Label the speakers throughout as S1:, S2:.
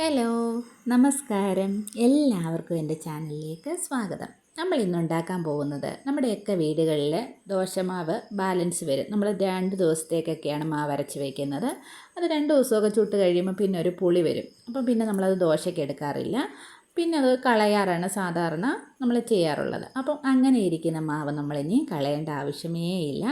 S1: Hello. നമസ്കാരം. എല്ലാവർക്കും എന്റെ ചാനലിലേക്ക് സ്വാഗതം. നമ്മൾ ഇന്ന് ഉണ്ടാക്കാൻ പോകുന്നത് നമ്മുടെയൊക്കെ വീടുകളിൽ ദോശമാവ് ബാലൻസ് വരും. നമ്മൾ രണ്ട് ദിവസത്തേക്കൊക്കെയാണ് മാവ് അരച്ച് വയ്ക്കുന്നത് അത് രണ്ട് ദിവസമൊക്കെ ചുട്ട് കഴിയുമ്പോൾ പിന്നെ ഒരു പുളി വരും. അപ്പം പിന്നെ നമ്മളത് ദോശയ്ക്ക് എടുക്കാറില്ല. പിന്നെ അത് കളയാറാണ് സാധാരണ നമ്മൾ ചെയ്യാറുള്ളത്. അപ്പം അങ്ങനെ ഇരിക്കുന്ന മാവ് നമ്മളിനി കളയേണ്ട ആവശ്യമേ ഇല്ല.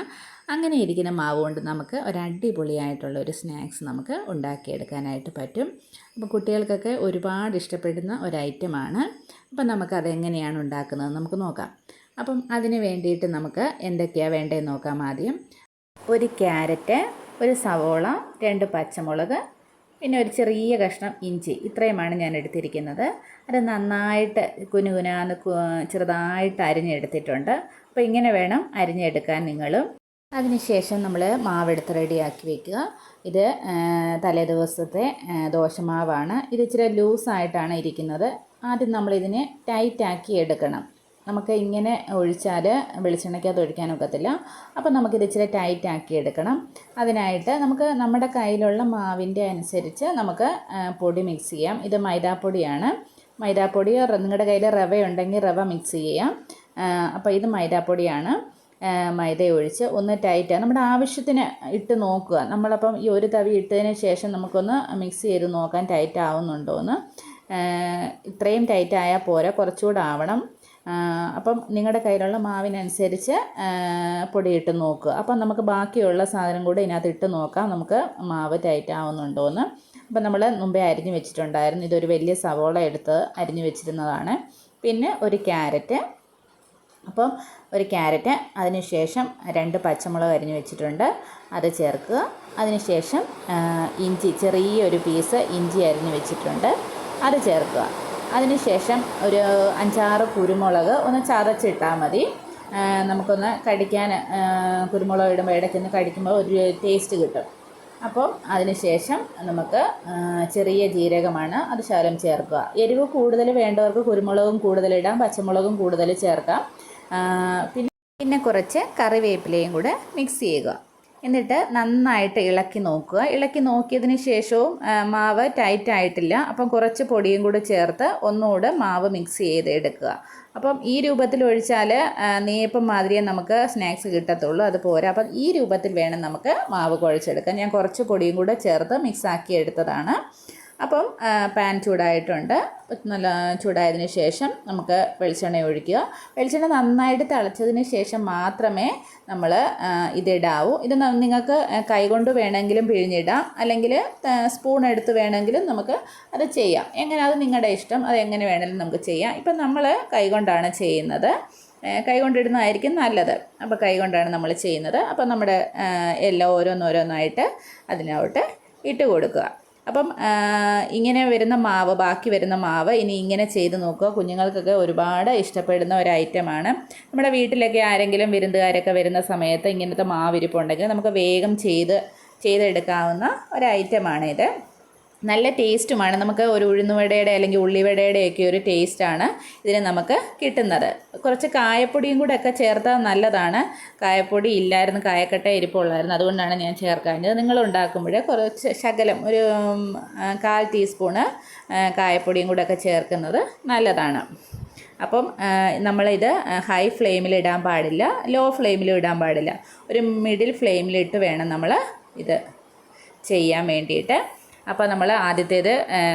S1: അങ്ങനെ ഇരിക്കുന്ന മാവ് കൊണ്ട് നമുക്ക് ഒരു അടിപൊളിയായിട്ടുള്ള ഒരു സ്നാക്സ് നമുക്ക് ഉണ്ടാക്കിയെടുക്കാനായിട്ട് പറ്റും. അപ്പോൾ കുട്ടികൾക്കൊക്കെ ഒരുപാട് ഇഷ്ടപ്പെടുന്ന ഒരു ഐറ്റമാണ്. അപ്പം നമുക്കത് എങ്ങനെയാണ് ഉണ്ടാക്കുന്നത് നമുക്ക് നോക്കാം. അപ്പം അതിന് വേണ്ടിയിട്ട് നമുക്ക് എന്തൊക്കെയാണ് വേണ്ടതെന്ന് നോക്കാം ആദ്യം. ഒരു ക്യാരറ്റ് ഒരു സവോള രണ്ട് പച്ചമുളക് പിന്നെ ഒരു ചെറിയ കഷ്ണം ഇഞ്ചി ഇത്രയുമാണ് ഞാൻ എടുത്തിരിക്കുന്നത്. അത് നന്നായിട്ട് കുനുകുനാന്ന് ചെറുതായിട്ട് അരിഞ്ഞെടുത്തിട്ടുണ്ട്. അപ്പോൾ ഇങ്ങനെ വേണം അരിഞ്ഞെടുക്കാൻ നിങ്ങളും. അതിനുശേഷം നമ്മൾ മാവെടുത്ത് റെഡിയാക്കി വെക്കുക. ഇത് തലേ ദിവസത്തെ ദോശമാവാണ്. ഇത് ഇച്ചിരി ലൂസായിട്ടാണ് ഇരിക്കുന്നത്. ആദ്യം നമ്മളിതിനെ ടൈറ്റാക്കി എടുക്കണം. നമുക്ക് ഇങ്ങനെ ഒഴിച്ചാൽ വെളിച്ചെണ്ണയ്ക്കകത്ത് ഒഴിക്കാനൊക്കത്തില്ല അപ്പോൾ നമുക്കിത് ഇച്ചിരി ടൈറ്റ് ആക്കി എടുക്കണം. അതിനായിട്ട് നമുക്ക് നമ്മുടെ കയ്യിലുള്ള മാവിന്റെ അനുസരിച്ച് നമുക്ക് പൊടി മിക്സ് ചെയ്യാം. ഇത് മൈദാപ്പൊടിയാണ്. മൈദാപ്പൊടി നിങ്ങളുടെ കയ്യിൽ റവ ഉണ്ടെങ്കിൽ റവ മിക്സ് ചെയ്യാം. അപ്പോൾ ഇത് മൈദാപ്പൊടിയാണ്. മൈദ ഒഴിച്ച് ഒന്ന് ടൈറ്റ് നമ്മുടെ ആവശ്യത്തിന് ഇട്ട് നോക്കുക. നമ്മളപ്പം ഈ ഒരു തവി ഇട്ടതിന് ശേഷം നമുക്കൊന്ന് മിക്സ് ചെയ്ത് നോക്കാൻ ടൈറ്റ് ആവുന്നുണ്ടോ എന്ന് ഇത്രയും ടൈറ്റ് ആയാൽ പോരാ കുറച്ചുകൂടെ ആവണം. അപ്പം നിങ്ങളുടെ കയ്യിലുള്ള മാവിനനുസരിച്ച് പൊടിയിട്ട് നോക്കുക. അപ്പം നമുക്ക് ബാക്കിയുള്ള സാധനം കൂടെ ഇതിനകത്ത് ഇട്ട് നോക്കാം. നമുക്ക് മാവ് ടൈറ്റ് ആവുന്നുണ്ടോ എന്ന്. അപ്പം നമ്മൾ മുമ്പേ അരിഞ്ഞ് വെച്ചിട്ടുണ്ടായിരുന്നു. ഇതൊരു വലിയ സവോള എടുത്ത് അരിഞ്ഞ് വെച്ചിരുന്നതാണ്. പിന്നെ ഒരു ക്യാരറ്റ്. അപ്പം ഒരു ക്യാരറ്റ് അതിനുശേഷം രണ്ട് പച്ചമുളക് അരിഞ്ഞ് വെച്ചിട്ടുണ്ട്. അത് ചേർക്കുക. അതിനുശേഷം ഇഞ്ചി ചെറിയൊരു പീസ് ഇഞ്ചി അരിഞ്ഞ് വെച്ചിട്ടുണ്ട്. അത് ചേർക്കുക. അതിനുശേഷം ഒരു അഞ്ചാറ് കുരുമുളക് ഒന്ന് ചതച്ചിട്ടാൽ മതി. നമുക്കൊന്ന് കടിക്കാൻ കുരുമുളക് ഇടുമ്പോൾ ഇടയ്ക്കൊന്ന് കടിക്കുമ്പോൾ ഒരു ടേസ്റ്റ് കിട്ടും. അപ്പോൾ അതിനുശേഷം നമുക്ക് ചെറിയ ജീരകമാണ് അത് ശകലം ചേർക്കുക. എരിവ് കൂടുതൽ വേണ്ടവർക്ക് കുരുമുളകും കൂടുതലിടാം പച്ചമുളകും കൂടുതൽ ചേർക്കാം. പിന്നെ പിന്നെ കുറച്ച് കറിവേപ്പിലയും കൂടെ മിക്സ് ചെയ്യുക. എന്നിട്ട് നന്നായിട്ട് ഇളക്കി നോക്കുക. ഇളക്കി നോക്കിയതിന് ശേഷവും മാവ് ടൈറ്റ് ആയിട്ടില്ല. അപ്പം കുറച്ച് പൊടിയും കൂടെ ചേർത്ത് ഒന്നുകൂടെ മാവ് മിക്സ് ചെയ്ത് എടുക്കുക അപ്പം ഈ രൂപത്തിൽ ഒഴിച്ചാൽ നെയ്യപ്പം മാതിരിയേ നമുക്ക് സ്നാക്സ് കിട്ടത്തുള്ളൂ. അത് പോരാ. അപ്പം ഈ രൂപത്തിൽ വേണം നമുക്ക് മാവ് കുഴച്ചെടുക്കാൻ. ഞാൻ കുറച്ച് പൊടിയും കൂടെ ചേർത്ത് മിക്സാക്കി എടുത്തതാണ്. അപ്പം പാൻ ചൂടായിട്ടുണ്ട്. നല്ല ചൂടായതിന് ശേഷം നമുക്ക് വെളിച്ചെണ്ണ ഒഴിക്കുക. വെളിച്ചെണ്ണ നന്നായിട്ട് തിളച്ചതിന് ശേഷം മാത്രമേ നമ്മൾ ഇതിടാവൂ ഇത് നിങ്ങൾക്ക് കൈകൊണ്ട് വേണമെങ്കിലും പിഴിഞ്ഞിടാം. അല്ലെങ്കിൽ സ്പൂൺ എടുത്ത് വേണമെങ്കിലും നമുക്ക് അത് ചെയ്യാം. എങ്ങനെ അത് നിങ്ങളുടെ ഇഷ്ടം. അത് എങ്ങനെ വേണമെങ്കിലും നമുക്ക് ചെയ്യാം. ഇപ്പം നമ്മൾ കൈകൊണ്ടാണ് ചെയ്യുന്നത്. കൈകൊണ്ടിടുന്നതായിരിക്കും നല്ലത്. അപ്പോൾ കൈകൊണ്ടാണ് നമ്മൾ ചെയ്യുന്നത്. അപ്പോൾ നമ്മുടെ എല്ലാം ഓരോന്നോരോന്നായിട്ട് അതിനോട്ട് ഇട്ട് കൊടുക്കുക. അപ്പം ഇങ്ങനെ വരുന്ന മാവ് ബാക്കി വരുന്ന മാവ് ഇനി ഇങ്ങനെ ചെയ്ത് നോക്കുക. കുഞ്ഞുങ്ങൾക്കൊക്കെ ഒരുപാട് ഇഷ്ടപ്പെടുന്ന ഒരു ഐറ്റമാണ്. നമ്മുടെ വീട്ടിലൊക്കെ ആരെങ്കിലും വിരുന്നുകാരൊക്കെ വരുന്ന സമയത്ത് ഇങ്ങനത്തെ മാവിരിപ്പുണ്ടെങ്കിൽ നമുക്ക് വേഗം ചെയ്ത് ചെയ്തെടുക്കാവുന്ന ഒരു ഐറ്റമാണിത്. നല്ല ടേസ്റ്റുമാണ്. നമുക്ക് ഒരു ഉഴുന്നുവടയുടെ അല്ലെങ്കിൽ ഉള്ളിവടയുടെ ഒക്കെ ഒരു ടേസ്റ്റാണ് ഇതിന് നമുക്ക് കിട്ടുന്നത്. കുറച്ച് കായപ്പൊടിയും കൂടെ ഒക്കെ ചേർത്താൽ നല്ലതാണ്. കായപ്പൊടി ഇല്ലായിരുന്നു കായക്കട്ട ഇരിപ്പുള്ളായിരുന്നു അതുകൊണ്ടാണ് ഞാൻ ചേർക്കാഞ്ഞത്. നിങ്ങൾ ഉണ്ടാക്കുമ്പോൾ കുറച്ച് ശകലം ഒരു കാൽ ടീസ്പൂണ് കായപ്പൊടിയും കൂടെ ഒക്കെ ചേർക്കുന്നത് നല്ലതാണ്. അപ്പം നമ്മളിത് ഹൈ ഫ്ലെയിമിൽ ഇടാൻ പാടില്ല ലോ ഫ്ലെയിമിൽ ഇടാൻ പാടില്ല. ഒരു മിഡിൽ ഫ്ലെയിമിലിട്ട് വേണം നമ്മൾ ഇത് ചെയ്യാൻ വേണ്ടിയിട്ട്. അപ്പോൾ നമ്മൾ ആദ്യത്തേത്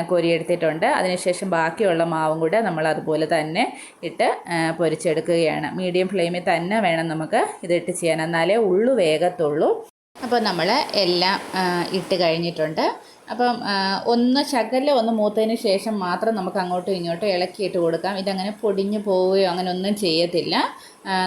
S1: കോരിയെടുത്തിട്ടുണ്ട് അതിനുശേഷം ബാക്കിയുള്ള മാവും കൂടെ നമ്മൾ അതുപോലെ തന്നെ ഇട്ട് പൊരിച്ചെടുക്കുകയാണ്. മീഡിയം ഫ്ലെയിമിൽ തന്നെ വേണം നമുക്ക് ഇതിട്ട് ചെയ്യാൻ. എന്നാലേ ഉള്ളു വേഗത്തുള്ളൂ അപ്പോൾ നമ്മൾ എല്ലാം ഇട്ട് കഴിഞ്ഞിട്ടുണ്ട്. അപ്പം ഒന്ന് ശകലം ഒന്ന് മൂത്തതിന് ശേഷം മാത്രം നമുക്ക് അങ്ങോട്ടും ഇങ്ങോട്ടും ഇളക്കിയിട്ട് കൊടുക്കാം. ഇതങ്ങനെ പൊടിഞ്ഞു പോവുകയോ അങ്ങനെ ഒന്നും ചെയ്യത്തില്ല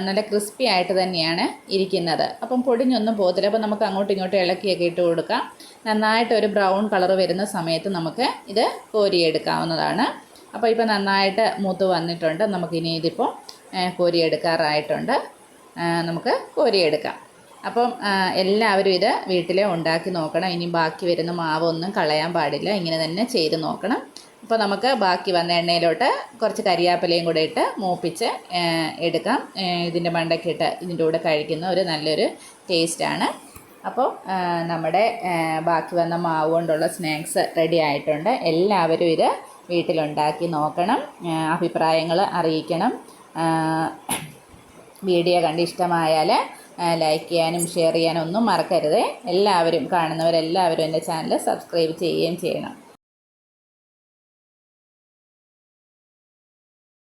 S1: നല്ല ക്രിസ്പി ആയിട്ട് തന്നെയാണ് ഇരിക്കുന്നത്. അപ്പം പൊടിഞ്ഞൊന്നും പോകത്തില്ല. അപ്പം നമുക്ക് അങ്ങോട്ടും ഇങ്ങോട്ടും ഇളക്കിയൊക്കെ ഇട്ട് കൊടുക്കാം. നന്നായിട്ട് ഒരു ബ്രൗൺ കളർ വരുന്ന സമയത്ത് നമുക്ക് ഇത് കോരിയെടുക്കാവുന്നതാണ്. അപ്പോൾ ഇപ്പോൾ നന്നായിട്ട് മൂത്ത് വന്നിട്ടുണ്ട്. നമുക്കിനി ഇതിപ്പോൾ കോരിയെടുക്കാറായിട്ടുണ്ട്. നമുക്ക് കോരിയെടുക്കാം. അപ്പം എല്ലാവരും ഇത് വീട്ടിൽ ഉണ്ടാക്കി നോക്കണം. ഇനി ബാക്കി വരുന്ന മാവ് ഒന്നും കളയാൻ പാടില്ല. ഇങ്ങനെ തന്നെ ചെയ്ത് നോക്കണം. അപ്പോൾ നമുക്ക് ബാക്കി വന്ന എണ്ണയിലോട്ട് കുറച്ച് കരിയാപ്പിലയും കൂടെ ഇട്ട് മൂപ്പിച്ച് എടുക്കാം. ഇതിന്റെ മണ്ടക്കിട്ട് ഇതിന്റെ കൂടെ കഴിക്കുന്ന ഒരു നല്ലൊരു ടേസ്റ്റാണ്. അപ്പോൾ നമ്മുടെ ബാക്കി വന്ന മാവ് കൊണ്ടുള്ള സ്നാക്സ് റെഡി ആയിട്ടുണ്ട്. എല്ലാവരും ഇത് വീട്ടിലുണ്ടാക്കി നോക്കണം. അഭിപ്രായങ്ങൾ അറിയിക്കണം. വീഡിയോ കണ്ട് ഇഷ്ടമായാൽ ലൈക്ക് ചെയ്യാനും ഷെയർ ചെയ്യാനും ഒന്നും മറക്കരുത്. എല്ലാവരും കാണുന്നവരെല്ലാവരും എന്റെ ചാനൽ സബ്സ്ക്രൈബ് ചെയ്യുകയും ചെയ്യണം.